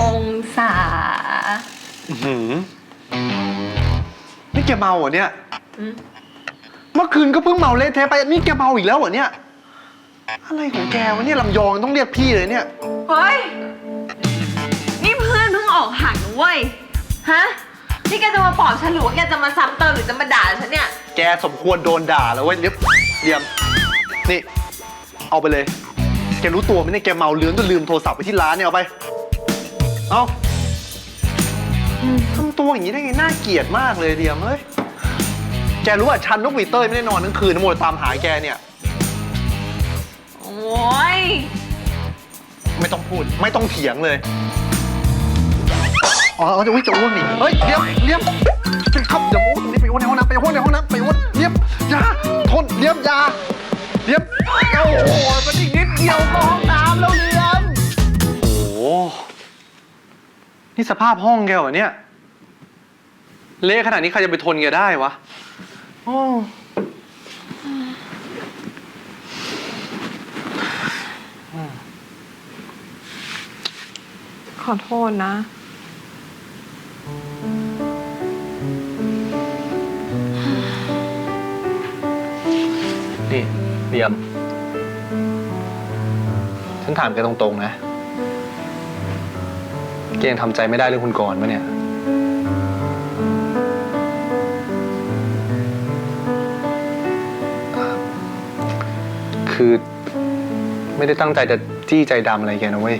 องศา อื้อหือนี่แกเมาเหรอเนี่ย อืม เมื่อคืนก็เพิ่งเมาเละเทะไป นี่แกเมาอีกแล้วเหรอเนี่ย อะไรของแกวะเนี่ยลำยองต้องเรียกพี่เลยเนี่ย เฮ้ย นี่เพื่อนเพิ่งออกห่างนะเว้ย ฮะ นี่แกจะมาปลอบฉันหรือว่าแกจะมาซ้ำเติมหรือจะมาด่าฉันเนี่ย แกสมควรโดนด่าแล้วเว้ยเรียบเรียมนี่ เอาไปเลย แกรู้ตัวไหมเนี่ยแกเมาเลื้อนจนลืมโทรศัพท์ไปที่ร้านเนี่ยเอาไป เอาทำตัวอย่างนี้ได้ไงน่าเกลียดมากเลยเดียมเฮ้ย แกรู้ว่าฉันนกหวีเต้ยไม่ได้นอนทั้งคืนนะโมวแต่ตามหาแกเนี่ย โอ้ย ไม่ต้องพูดไม่ต้องเถียงเลย อ๋อเอาจะวิ่งจะอ้วนนี่เฮ้ยเลี้ยมเลี้ยม อีกนิดเดียวก็ห้องน้ำแล้วเลี้ยมโอ้โหนี่สภาพห้องแกเหรอเนี่ย เละขนาดนี้ใครจะไปทนแกได้วะโอ้ขอโทษนะ นี่เลี้ยม ฉันถามแกตรงๆนะ แกยังทำใจไม่ได้เรื่องคุณกรณ์ปะเนี่ย คือไม่ได้ตั้งใจจะจี้ใจดำอะไรแกนะเว้ย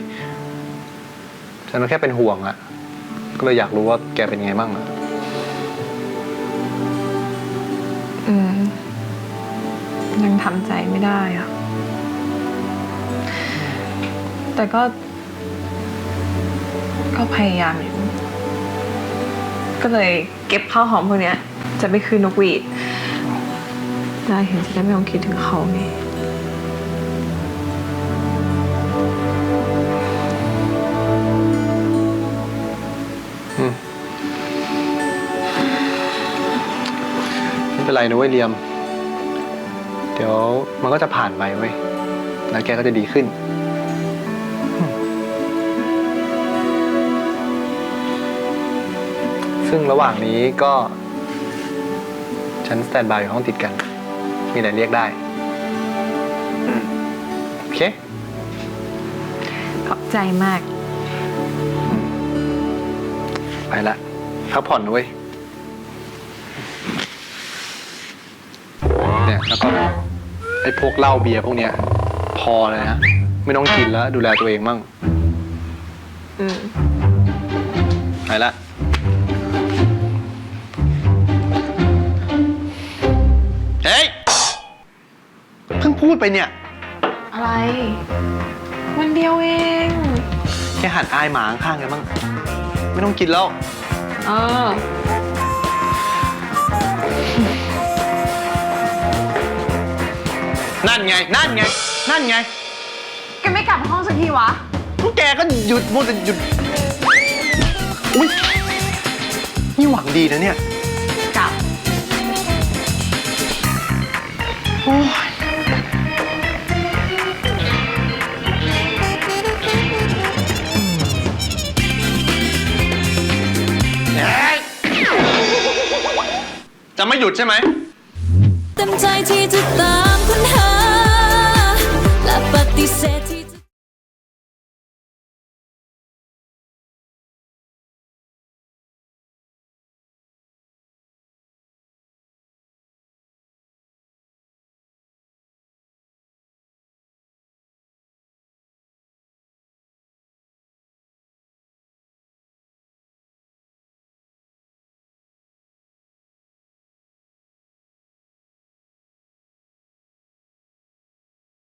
ฉันก็แค่เป็นห่วงอะก็เลยอยากรู้ว่าแกเป็นไงบ้างอะอืม ยังทำใจไม่ได้อะ แต่ก็ ก็พยายามอยู่ ก็เลยเก็บข้าวหอมพวกเนี้ย จะไปคืนนกหวีด ได้เห็นจะได้ไม่ต้องคิดถึงเขาไงอืมไม่เป็นไรนะเว้ยเลียม เดี๋ยวมันก็จะผ่านไปเว้ย แล้วแกก็จะดีขึ้น ซึ่งระหว่างนี้ก็ ฉันสแตนบายอยู่ห้องติดกัน มีอะไรเรียกได้ โอเค ขอบใจมาก ไปละพักผ่อนนะเว้ยเนี่ย แล้วก็ ไอ้พวกเหล้าเบียร์พวกเนี้ย พอเลยนะ ไม่ต้องกินแล้ว ดูแลตัวเองมั่งอืมไปละ เฮ้ย เพิ่งพูดไปเนี่ย อะไร วันเดียวเอง แค่หัดอายหมาข้างๆกันบ้างไม่ต้องกินแล้ว เออ นั่นไง นั่นไง นั่นไง แกไม่กลับห้องสักทีวะ พวกแกก็หยุดมัวแต่หยุด อุ้ยนี่หวังดีนะเนี่ย กลับ โอ้ยเฮ้ยจะไม่หยุดใช่ไหม เต็มใจที่จะตามค้นหาและปฏิเสธที่